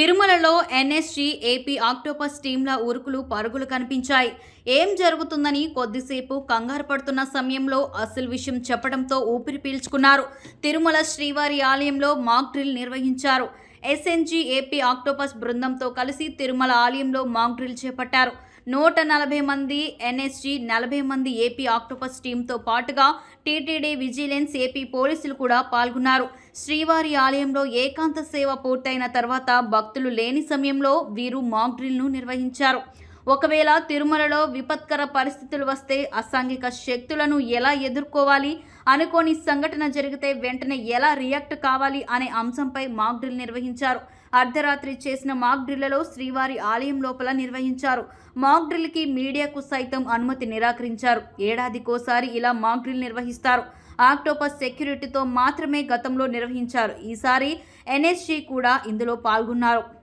తిరుమలలో NSG AP octopus టీంల ఉరుకులు పరుగులు కనిపించాయి. ఏం జరుగుతుందని కొద్దిసేపు కంగారు పడుతున్న సమయంలో అసలు విషయం చెప్పడంతో ఊపిరి పీల్చుకున్నారు. తిరుమల శ్రీవారి ఆలయంలో మాక్ డ్రిల్ నిర్వహించారు. ఎస్ఎన్జీ ఏపీ ఆక్టోపస్ బృందంతో కలిసి తిరుమల ఆలయంలో మాక్ డ్రిల్ చేపట్టారు. నూట నలభై మంది ఎన్ఎస్జి నలభై మంది ఏపీ ఆక్టోపస్ టీంతో పాటుగా టీటీడీ విజిలెన్స్ ఏపీ పోలీసులు కూడా పాల్గొన్నారు. శ్రీవారి ఆలయంలో ఏకాంత సేవ పూర్తయిన తర్వాత భక్తులు లేని సమయంలో వీరు మాక్ డ్రిల్ను నిర్వహించారు. ఒకవేళ తిరుమలలో విపత్కర పరిస్థితులు వస్తే అసాంఘిక శక్తులను ఎలా ఎదుర్కోవాలి? అనుకోని సంఘటన జరిగితే వెంటనే ఎలా రియాక్ట్ కావాలి అనే అంశంపై మాక్ డ్రిల్ నిర్వహించారు. అర్ధరాత్రి చేసిన మాక్ డ్రిల్లలో శ్రీవారి ఆలయం లోపల నిర్వహించారు. మాక్ డ్రిల్కి మీడియాకు సైతం అనుమతి నిరాకరించారు. ఏడాదికోసారి ఇలా మాక్ డ్రిల్ నిర్వహిస్తారు. ఆక్టోపస్ సెక్యూరిటీతో మాత్రమే గతంలో నిర్వహించారు. ఈసారి ఎన్ఎస్జీ కూడా ఇందులో పాల్గొన్నారు.